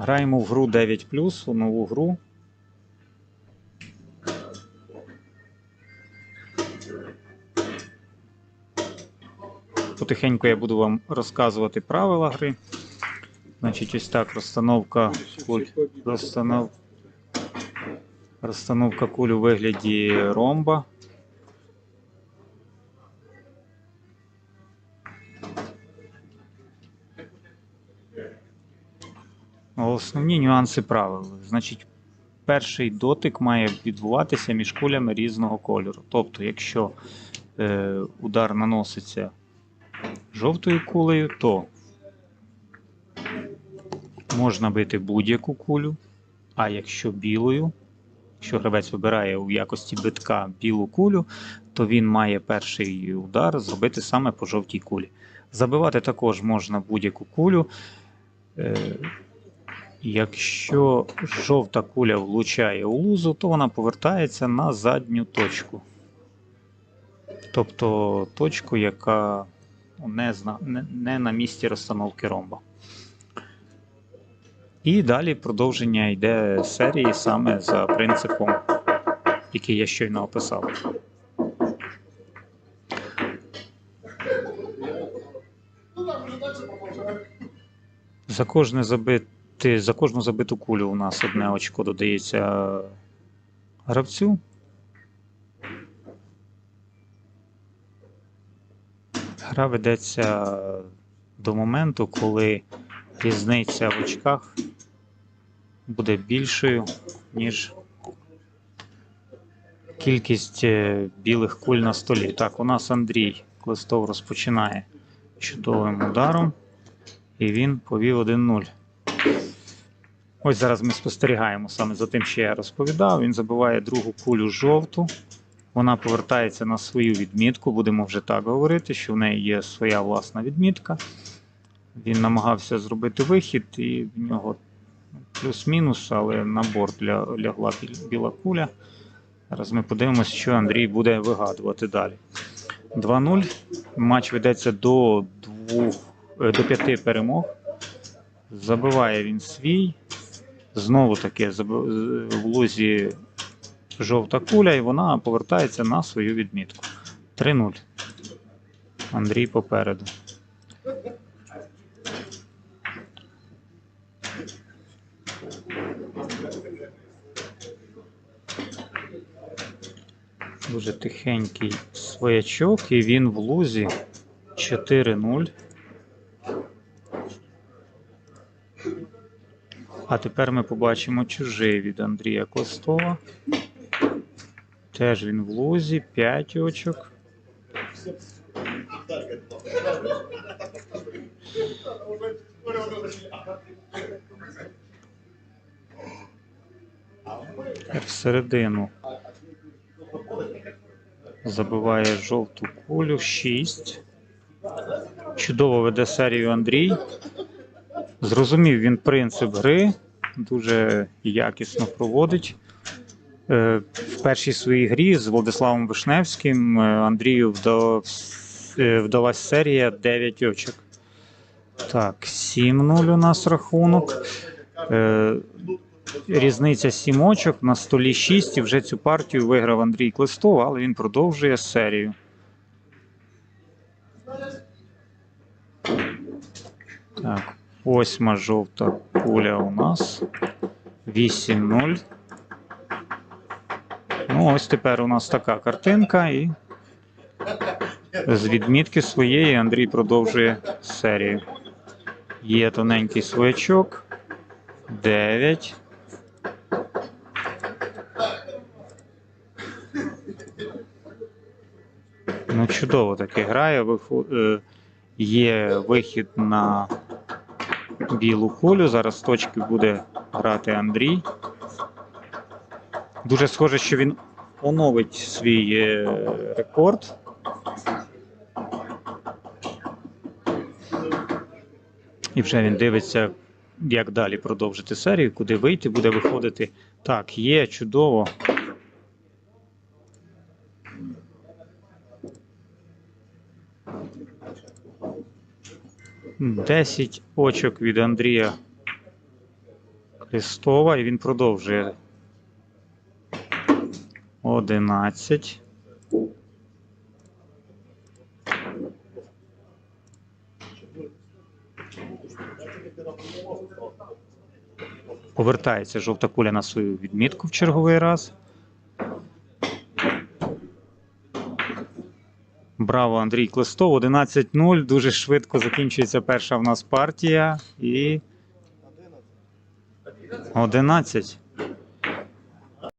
Граємо в гру 9 у нову гру. Потихеньку я буду вам розказувати правила гри. Значить, ось так розстановка куль. Розстанов... Розстановка куль у вигляді ромба. Основні нюанси правил. Значить, перший дотик має відбуватися між кулями різного кольору. Тобто, якщо е, удар наноситься жовтою кулею, то можна бити будь-яку кулю. А якщо білою, якщо гравець вибирає у якості битка білу кулю, то він має перший удар зробити саме по жовтій кулі. Забивати також можна будь-яку кулю. Якщо жовта куля влучає у лузу, то вона повертається на задню точку. Тобто точку, яка не, зна- не, на місці розстановки ромба. І далі продовження йде серії саме за принципом, який я щойно описав. За кожне забити, за кожну забиту кулю у нас одне очко додається гравцю. Гра ведеться до моменту, коли різниця в очках буде більшою, ніж кількість е, білих куль на столі. Так, у нас Андрій Клистов розпочинає чудовим ударом, і він повів 1-0. Ось зараз ми спостерігаємо саме за тим, що я розповідав. Він забиває другу кулю жовту. Вона повертається на свою відмітку. Будемо вже так говорити, що в неї є своя власна відмітка. Він намагався зробити вихід, і в нього плюс-мінус, але на борт лягла біла куля. Зараз ми подивимося, що Андрій буде вигадувати далі. 2-0. Матч ведеться до, двох, е, до перемог. Забиває він свій. Знову таки в лузі жовта куля, і вона повертається на свою відмітку. 3-0. Андрій попереду. Дуже тихенький своячок, і він в лузі 4-0. А тепер ми побачимо чужий від Андрія Костова. Теж він в лузі, 5 очок. Всередину забиває жовту кулю 6. Чудово веде серію Андрій. Зрозумів він принцип гри, дуже якісно проводить. Е, В першій своїй грі з Владиславом Вишневським е, Андрію е, вдалась серія 9 очок. Так, 7-0 у нас рахунок. Різниця 7 очок на столі 6, і вже цю партію виграв Андрій Клистов, але він продовжує серію. Так, восьма жовта куля у нас. 8-0. Ну, ось тепер у нас така картинка, і з відмітки своєї Андрій продовжує серію. Є тоненький своячок. 9. Ну, чудово таки грає. Е, Є вихід на білу кулю. Зараз з точки буде грати Андрій. Дуже схоже, що він оновить свій е, рекорд. І вже він дивиться, як далі продовжити серію, куди вийти, буде виходити. Так, є, чудово. Десять очок від Андрія Христова, і він продовжує. 11. Повертається жовта куля на свою відмітку в черговий раз. Браво, Андрій Клестов. 11-0. Дуже швидко закінчується перша в нас партія. І 11.